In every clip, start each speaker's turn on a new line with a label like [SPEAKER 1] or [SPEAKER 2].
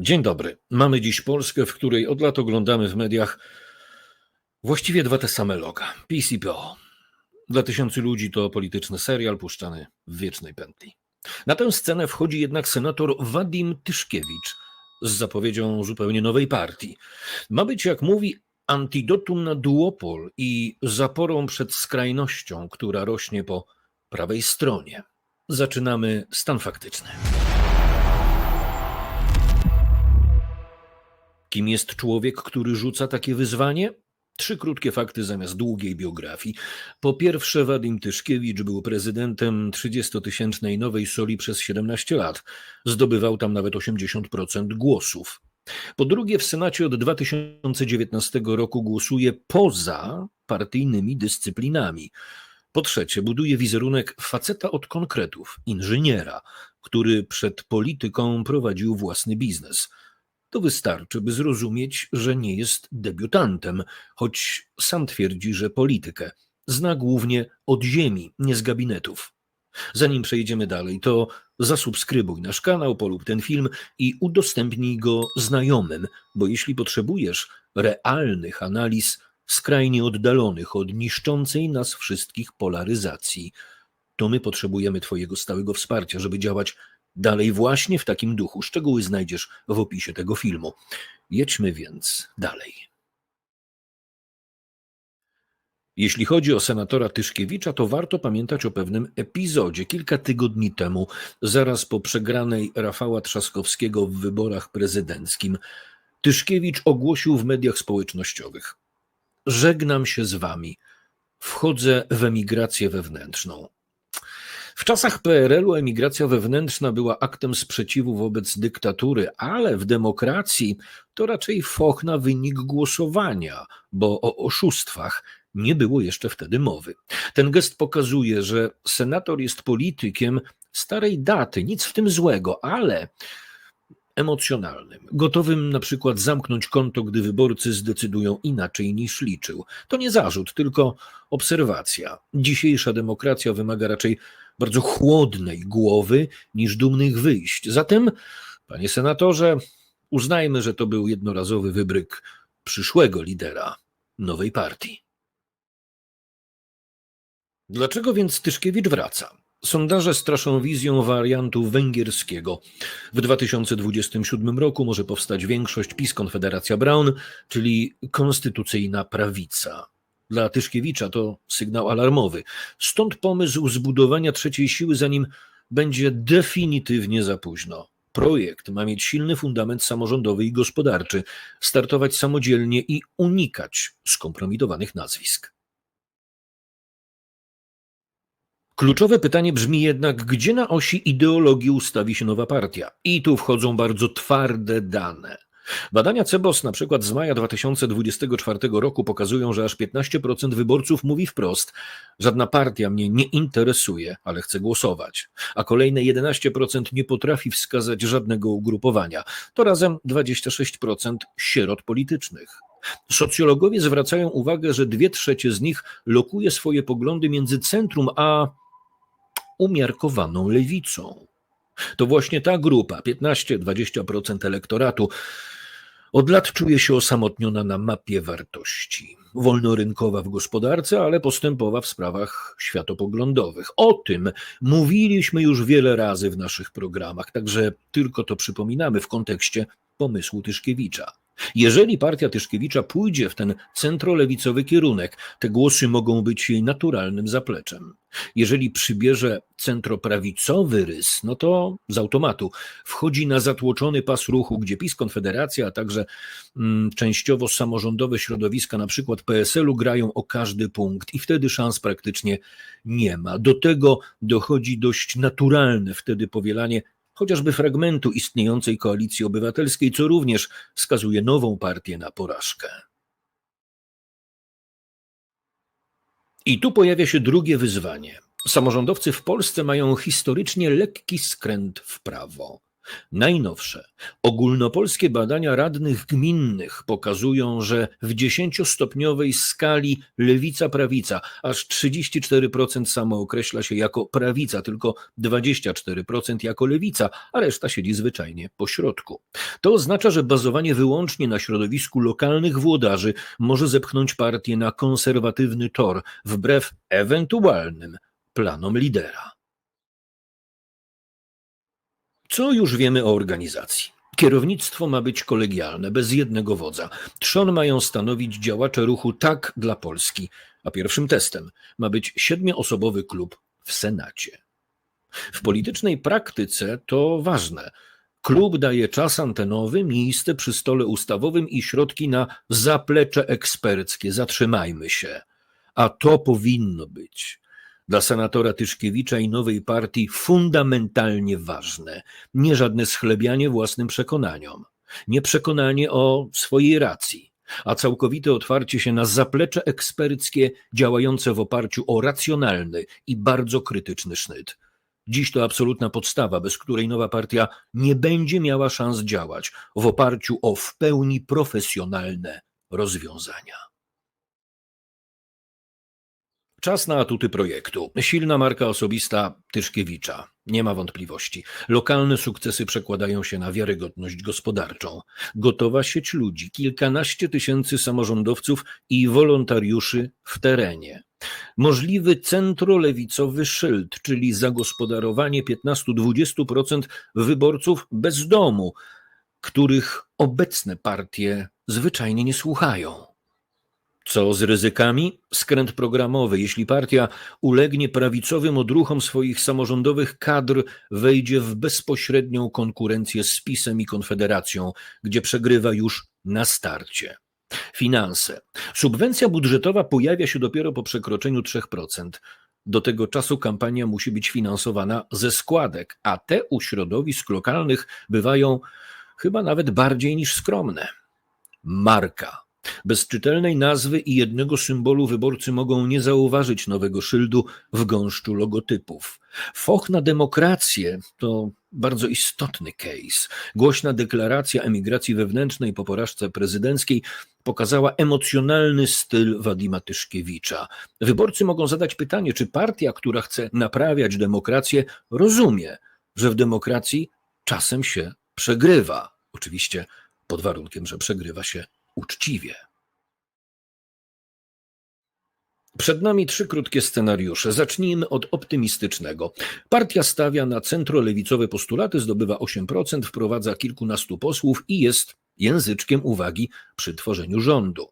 [SPEAKER 1] Dzień dobry. Mamy dziś Polskę, w której od lat oglądamy w mediach właściwie dwa te same loga. PiS i PO. Dla tysięcy ludzi to polityczny serial puszczany w wiecznej pętli. Na tę scenę wchodzi jednak senator Wadim Tyszkiewicz z zapowiedzią zupełnie nowej partii. Ma być, jak mówi, antidotum na duopol i zaporą przed skrajnością, która rośnie po prawej stronie. Zaczynamy stan faktyczny. Kim jest człowiek, który rzuca takie wyzwanie? Trzy krótkie fakty zamiast długiej biografii. Po pierwsze, Wadim Tyszkiewicz był prezydentem 30-tysięcznej Nowej Soli przez 17 lat. Zdobywał tam nawet 80% głosów. Po drugie, w Senacie od 2019 roku głosuje poza partyjnymi dyscyplinami. Po trzecie, buduje wizerunek faceta od konkretów, inżyniera, który przed polityką prowadził własny biznes. To wystarczy, by zrozumieć, że nie jest debiutantem, choć sam twierdzi, że politykę zna głównie od ziemi, nie z gabinetów. Zanim przejdziemy dalej, to zasubskrybuj nasz kanał, polub ten film i udostępnij go znajomym, bo jeśli potrzebujesz realnych analiz skrajnie oddalonych od niszczącej nas wszystkich polaryzacji, to my potrzebujemy Twojego stałego wsparcia, żeby działać dalej właśnie w takim duchu. Szczegóły znajdziesz w opisie tego filmu. Jedźmy więc dalej. Jeśli chodzi o senatora Tyszkiewicza, to warto pamiętać o pewnym epizodzie. Kilka tygodni temu, zaraz po przegranej Rafała Trzaskowskiego w wyborach prezydenckim, Tyszkiewicz ogłosił w mediach społecznościowych: Żegnam się z wami, wchodzę w emigrację wewnętrzną. W czasach PRL-u emigracja wewnętrzna była aktem sprzeciwu wobec dyktatury, ale w demokracji to raczej foch na wynik głosowania, bo o oszustwach nie było jeszcze wtedy mowy. Ten gest pokazuje, że senator jest politykiem starej daty, nic w tym złego, ale emocjonalnym, gotowym na przykład zamknąć konto, gdy wyborcy zdecydują inaczej niż liczył. To nie zarzut, tylko obserwacja. Dzisiejsza demokracja wymaga raczej bardzo chłodnej głowy niż dumnych wyjść. Zatem, panie senatorze, uznajmy, że to był jednorazowy wybryk przyszłego lidera nowej partii. Dlaczego więc Tyszkiewicz wraca? Sondaże straszą wizją wariantu węgierskiego. W 2027 roku może powstać większość PiS Konfederacja Braun, czyli konstytucyjna prawica. Dla Tyszkiewicza to sygnał alarmowy. Stąd pomysł zbudowania trzeciej siły, zanim będzie definitywnie za późno. Projekt ma mieć silny fundament samorządowy i gospodarczy, startować samodzielnie i unikać skompromitowanych nazwisk. Kluczowe pytanie brzmi jednak, gdzie na osi ideologii ustawi się nowa partia? I tu wchodzą bardzo twarde dane. Badania CEBOS na przykład z maja 2024 roku pokazują, że aż 15% wyborców mówi wprost: Żadna partia mnie nie interesuje, ale chcę głosować. A kolejne 11% nie potrafi wskazać żadnego ugrupowania. To razem 26% sierot politycznych. Socjologowie zwracają uwagę, że dwie trzecie z nich lokuje swoje poglądy między centrum a umiarkowaną lewicą. To właśnie ta grupa, 15-20% elektoratu, od lat czuje się osamotniona na mapie wartości. Wolnorynkowa w gospodarce, ale postępowa w sprawach światopoglądowych. O tym mówiliśmy już wiele razy w naszych programach, także tylko to przypominamy w kontekście pomysłu Tyszkiewicza. Jeżeli partia Tyszkiewicza pójdzie w ten centrolewicowy kierunek, te głosy mogą być jej naturalnym zapleczem. Jeżeli przybierze centroprawicowy rys, no to z automatu wchodzi na zatłoczony pas ruchu, gdzie PiS, Konfederacja, a także mm, częściowo samorządowe środowiska, na przykład PSL-u, grają o każdy punkt i wtedy szans praktycznie nie ma. Do tego dochodzi dość naturalne wtedy powielanie chociażby fragmentu istniejącej koalicji obywatelskiej, co również skazuje nową partię na porażkę. I tu pojawia się drugie wyzwanie. Samorządowcy w Polsce mają historycznie lekki skręt w prawo. Najnowsze ogólnopolskie badania radnych gminnych pokazują, że w 10-stopniowej skali lewica-prawica aż 34% samo określa się jako prawica, tylko 24% jako lewica, a reszta siedzi zwyczajnie po środku. To oznacza, że bazowanie wyłącznie na środowisku lokalnych włodarzy może zepchnąć partię na konserwatywny tor, wbrew ewentualnym planom lidera. Co już wiemy o organizacji? Kierownictwo ma być kolegialne, bez jednego wodza. Trzon mają stanowić działacze ruchu Tak dla Polski, a pierwszym testem ma być siedmioosobowy klub w Senacie. W politycznej praktyce to ważne. Klub daje czas antenowy, miejsce przy stole ustawowym i środki na zaplecze eksperckie. Zatrzymajmy się. A to powinno być dla senatora Tyszkiewicza i nowej partii fundamentalnie ważne. Nie żadne schlebianie własnym przekonaniom, nie przekonanie o swojej racji, a całkowite otwarcie się na zaplecze eksperckie działające w oparciu o racjonalny i bardzo krytyczny sznyt. Dziś to absolutna podstawa, bez której nowa partia nie będzie miała szans działać w oparciu o w pełni profesjonalne rozwiązania. Czas na atuty projektu. Silna marka osobista Tyszkiewicza. Nie ma wątpliwości. Lokalne sukcesy przekładają się na wiarygodność gospodarczą. Gotowa sieć ludzi, kilkanaście tysięcy samorządowców i wolontariuszy w terenie. Możliwy centrolewicowy szyld, czyli zagospodarowanie 15-20% wyborców bez domu, których obecne partie zwyczajnie nie słuchają. Co z ryzykami? Skręt programowy. Jeśli partia ulegnie prawicowym odruchom swoich samorządowych kadr, wejdzie w bezpośrednią konkurencję z PiSem i Konfederacją, gdzie przegrywa już na starcie. Finanse. Subwencja budżetowa pojawia się dopiero po przekroczeniu 3%. Do tego czasu kampania musi być finansowana ze składek, a te u środowisk lokalnych bywają chyba nawet bardziej niż skromne. Marka. Bez czytelnej nazwy i jednego symbolu wyborcy mogą nie zauważyć nowego szyldu w gąszczu logotypów. Foch na demokrację to bardzo istotny case. Głośna deklaracja emigracji wewnętrznej po porażce prezydenckiej pokazała emocjonalny styl Wadima Tyszkiewicza. Wyborcy mogą zadać pytanie, czy partia, która chce naprawiać demokrację, rozumie, że w demokracji czasem się przegrywa. Oczywiście pod warunkiem, że przegrywa się uczciwie. Przed nami trzy krótkie scenariusze. Zacznijmy od optymistycznego. Partia stawia na centrolewicowe postulaty, zdobywa 8%, wprowadza kilkunastu posłów i jest języczkiem uwagi przy tworzeniu rządu.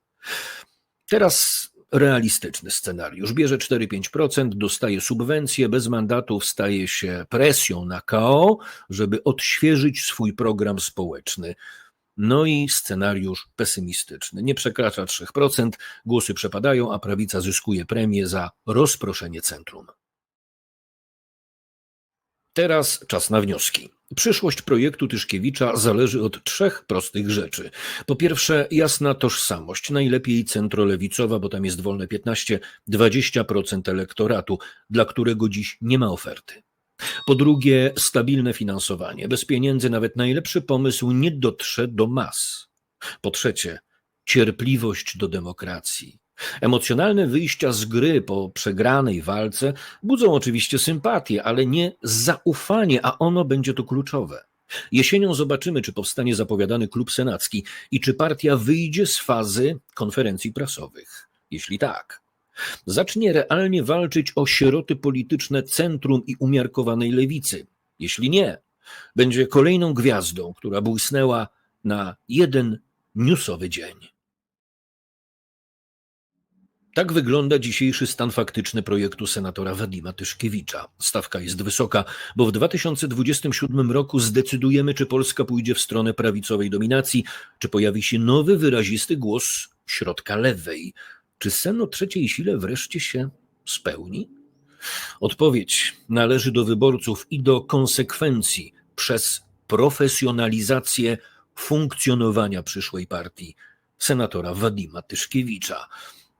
[SPEAKER 1] Teraz realistyczny scenariusz. Bierze 4-5%, dostaje subwencje, bez mandatów staje się presją na KO, żeby odświeżyć swój program społeczny. No i scenariusz pesymistyczny. Nie przekracza 3%, głosy przepadają, a prawica zyskuje premię za rozproszenie centrum. Teraz czas na wnioski. Przyszłość projektu Tyszkiewicza zależy od trzech prostych rzeczy. Po pierwsze, jasna tożsamość, najlepiej centrolewicowa, bo tam jest wolne 15-20% elektoratu, dla którego dziś nie ma oferty. Po drugie, stabilne finansowanie. Bez pieniędzy nawet najlepszy pomysł nie dotrze do mas. Po trzecie, cierpliwość do demokracji. Emocjonalne wyjścia z gry po przegranej walce budzą oczywiście sympatię, ale nie zaufanie, a ono będzie to kluczowe. Jesienią zobaczymy, czy powstanie zapowiadany klub senacki i czy partia wyjdzie z fazy konferencji prasowych. Jeśli tak, zacznie realnie walczyć o sieroty polityczne centrum i umiarkowanej lewicy. Jeśli nie, będzie kolejną gwiazdą, która błysnęła na jeden newsowy dzień. Tak wygląda dzisiejszy stan faktyczny projektu senatora Wadima Tyszkiewicza. Stawka jest wysoka, bo w 2027 roku zdecydujemy, czy Polska pójdzie w stronę prawicowej dominacji, czy pojawi się nowy, wyrazisty głos środka lewej, czy sen o trzeciej sile wreszcie się spełni? Odpowiedź należy do wyborców i do konsekwencji przez profesjonalizację funkcjonowania przyszłej partii senatora Wadima Tyszkiewicza.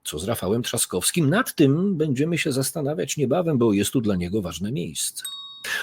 [SPEAKER 1] Co z Rafałem Trzaskowskim? Nad tym będziemy się zastanawiać niebawem, bo jest tu dla niego ważne miejsce.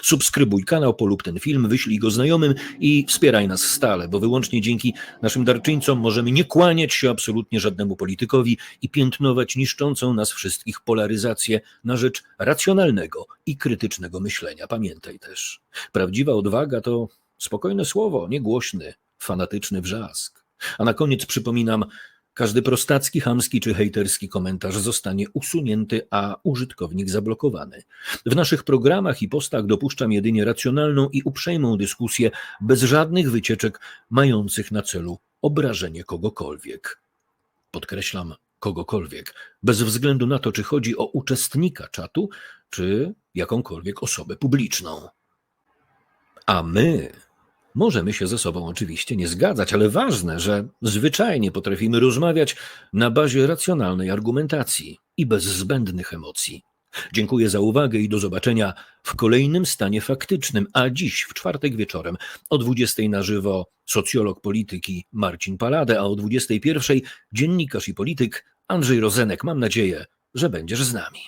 [SPEAKER 1] Subskrybuj kanał, polub ten film, wyślij go znajomym i wspieraj nas stale, bo wyłącznie dzięki naszym darczyńcom możemy nie kłaniać się absolutnie żadnemu politykowi i piętnować niszczącą nas wszystkich polaryzację na rzecz racjonalnego i krytycznego myślenia. Pamiętaj też, prawdziwa odwaga to spokojne słowo, niegłośny, fanatyczny wrzask. A na koniec przypominam, każdy prostacki, chamski czy hejterski komentarz zostanie usunięty, a użytkownik zablokowany. W naszych programach i postach dopuszczam jedynie racjonalną i uprzejmą dyskusję, bez żadnych wycieczek mających na celu obrażenie kogokolwiek. Podkreślam kogokolwiek, bez względu na to, czy chodzi o uczestnika czatu, czy jakąkolwiek osobę publiczną. A my możemy się ze sobą oczywiście nie zgadzać, ale ważne, że zwyczajnie potrafimy rozmawiać na bazie racjonalnej argumentacji i bez zbędnych emocji. Dziękuję za uwagę i do zobaczenia w kolejnym stanie faktycznym, a dziś w czwartek wieczorem o 20 na żywo socjolog polityki Marcin Palade, a o 21 dziennikarz i polityk Andrzej Rozenek. Mam nadzieję, że będziesz z nami.